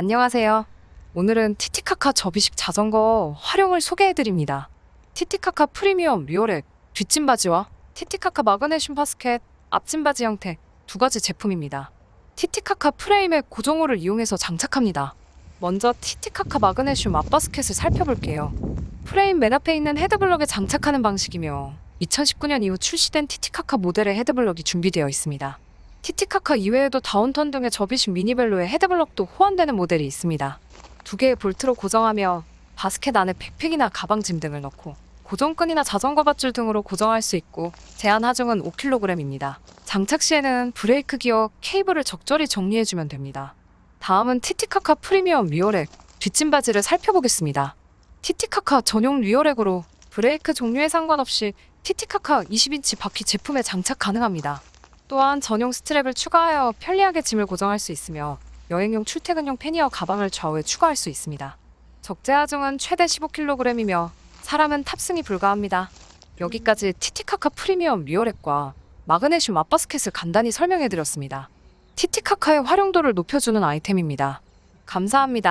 안녕하세요. 오늘은 티티카카 접이식 자전거 활용을 소개해드립니다. 티티카카 프리미엄 리오렉 뒷짐 바지와 티티카카 마그네슘 바스켓 앞짐 바지 형태 두 가지 제품입니다. 티티카카 프레임에 고정호를 이용해서 장착합니다. 먼저 티티카카 마그네슘 앞바스켓을 살펴볼게요. 프레임 맨 앞에 있는 헤드블럭에 장착하는 방식이며 2019년 이후 출시된 티티카카 모델의 헤드블럭이 준비되어 있습니다. 티티카카 이외에도 다운턴 등의 접이식 미니벨로의 헤드블럭도 호환되는 모델이 있습니다. 두 개의 볼트로 고정하며 바스켓 안에 백팩이나 가방짐 등을 넣고 고정끈이나 자전거 밧줄 등으로 고정할 수 있고 제한 하중은 5kg입니다. 장착 시에는 브레이크 기어 케이블을 적절히 정리해주면 됩니다. 다음은 티티카카 프리미엄 리어렉 뒷짐 바지를 살펴보겠습니다. 티티카카 전용 리어렉으로 브레이크 종류에 상관없이 티티카카 20인치 바퀴 제품에 장착 가능합니다. 또한 전용 스트랩을 추가하여 편리하게 짐을 고정할 수 있으며 여행용 출퇴근용 패니어 가방을 좌우에 추가할 수 있습니다. 적재 하중은 최대 15kg이며 사람은 탑승이 불가합니다. 여기까지 티티카카 프리미엄 리어렉과 마그네슘 앞바스켓을 간단히 설명해드렸습니다. 티티카카의 활용도를 높여주는 아이템입니다. 감사합니다.